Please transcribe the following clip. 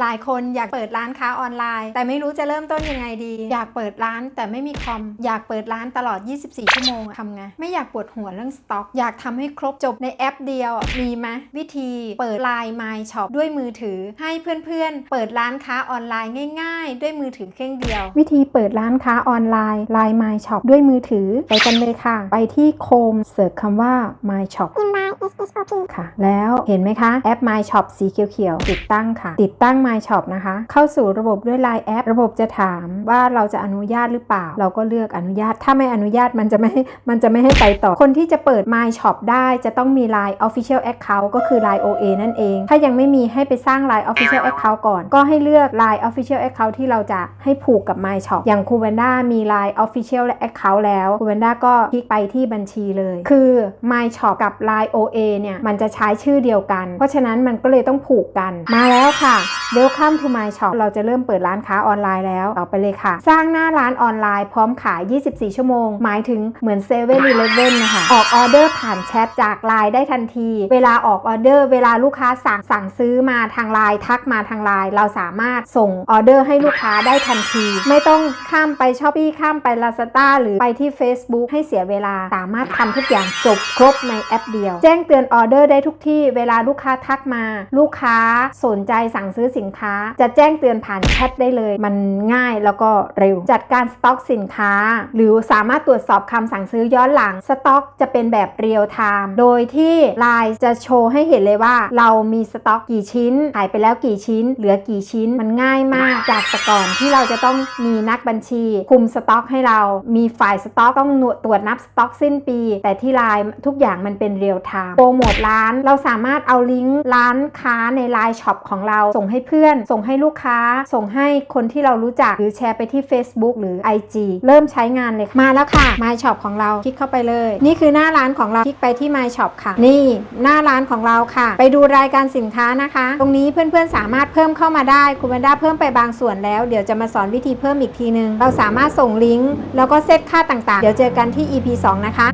หลายคนอยากเปิดร้านค้าออนไลน์ แต่ไม่รู้จะเริ่มต้นยังไงดี อยากเปิดร้านแต่ไม่มีคอม อยากเปิดร้านตลอด 24 ชั่วโมงทำไง ไม่อยากปวดหัวเรื่องสต็อก อยากทำให้ครบจบในแอปเดียว มีไหมวิธีเปิด Line My Shop ด้วยมือถือ ให้เพื่อนๆ เปิดร้านค้าออนไลน์ง่าย ๆ ด้วยมือถือเครื่องเดียว วิธีเปิดร้านค้าออนไลน์ Line My Shop ด้วยมือถือ ไปกันเลยค่ะ ไปที่โคมเสิร์ชคำว่า My Shop My ค่ะ แล้วเห็นไหมคะ แอป My Shop สีเขียวๆติดตั้งค่ะ ติดตั้ง My Shop นะคะ เข้าสู่ระบบด้วย Line แอป ระบบจะถามว่าเราจะอนุญาตหรือเปล่า เราก็เลือกอนุญาต ถ้าไม่อนุญาตมันจะไม่ มันจะไม่ให้ไปต่อ คนที่จะเปิด My Shop ได้จะต้องมี Line Official Account ก็คือ Line OA นั่นเอง ถ้ายังไม่มีให้ไปสร้าง Line Official Account ก่อน ก็ให้เลือก Line Official Account ที่เราจะให้ผูกกับ My Shop อย่างคูเวนด้ามี Line Official Account แล้วคูเวนด้าก็คลิกไปที่บัญชีเลย คือ My Shop กับ Line OA เนี่ย มันจะใช้ชื่อเดียวกัน เพราะฉะนั้นมันก็เลยต้องผูกกัน มาแล้วค่ะ Welcome to My Shop เราจะเริ่มเปิดร้านค้าออนไลน์แล้วต่อไปเลยค่ะ สร้างหน้าร้านออนไลน์พร้อมขาย 24 ชั่วโมง หมายถึงเหมือน7 e เ e ่ e อนะคะ ออกออเดอร์ผ่านแชทจากไลน์ได้ทันที เวลาออกออเดอร์ เวลาลูกค้าสั่งสั่งซื้อมาทางไลน์ทักมาทางไลน์เราสามารถส่งออเดอร์ให้ลูกค้าได้ทันที ไม่ต้องข้ามไปช้อปปี้ข้ามไป Lazada หรือไปที่ Facebook ให้เสียเวลาสามารถทำทุกอย่างจบครบในแอปเดียว แจ้งงเตือนออเดอร์ได้ทุกที่เวลาลูกค้าทักมา ลูกค้าสนใจสั่งซื้อสินค้า จะแจ้งเตือนผ่านแชทได้เลย มันง่ายแล้วก็เร็ว จัดการสต็อกสินค้า หรือสามารถตรวจสอบคำสั่งซื้อย้อนหลังสต็อก จะเป็นแบบเรียลไทม์โดยที่ Line จะโชว์ให้เห็นเลยว่า เรามีสต็อกกี่ชิ้นขายไปแล้วกี่ชิ้น เหลือกี่ชิ้นมันง่ายมากจากแต่ก่อนที่เราจะต้องมีนักบัญชี คุมสต็อกให้เรามีฝ่ายสต็อกต้องตรวจนับสต็อกสิ้นปี แต่ที่ Line ทุกอย่างมันเป็นเรียลไทม์โปรโมทร้าน เราสามารถเอาลิงก์ร้านค้าใน Line Shop ของเรา ส่งให้เพื่อน ส่งให้ลูกค้า ส่งให้คนที่เรารู้จักหรือแชร์ไปที่ Facebook หรือ IG เริ่มใช้งานเลยมาแล้วค่ะ My Shop ของเราคลิกเข้าไปเลย นี่คือหน้าร้านของเราคลิกไปที่ My Shop ค่ะ นี่หน้าร้านของเราค่ะ ไปดูรายการสินค้านะคะ ตรงนี้เพื่อนๆสามารถเพิ่มเข้ามาได้คุณบรรดาเพิ่มไปบางส่วนแล้ว เดี๋ยวจะมาสอนวิธีเพิ่มอีกทีนึง เราสามารถส่งลิงก์แล้วก็เซตค่าต่างๆ เดี๋ยวเจอกันที่ EP 2 นะคะ